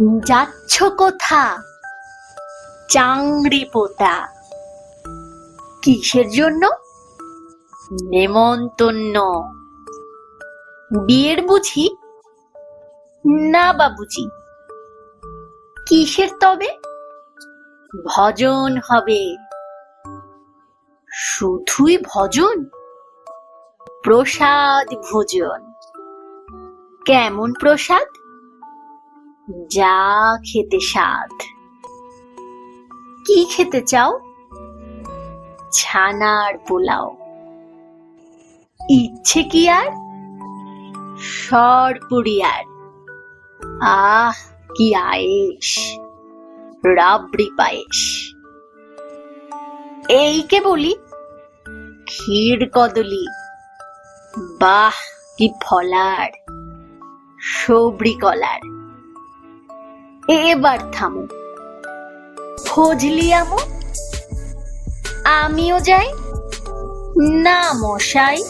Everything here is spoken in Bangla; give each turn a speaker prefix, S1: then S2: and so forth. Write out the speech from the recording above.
S1: যাচ্ছ কোথা? চাংড়ি পোতা। কিসের জন্য? নেমন্তন্ন। বিয়ের বুঝি? না বাবুজি কিসের তবে? ভজন হবে। শুধুই ভজন? প্রসাদ ভোজন। কেমন প্রসাদ? যা খেতে স্বাদ। কি খেতে চাও? ছানার পোলাও। ইচ্ছে কি আর? সরপুরিয়ার আহ, কি আয়েস রাবড়ি পায়েস এই কে বলি? ক্ষীর কদলি। বাহ, কি ফলার। সবরি কলার। এবার থামো। ফজলি আমো আমিও যাই? না মশাই।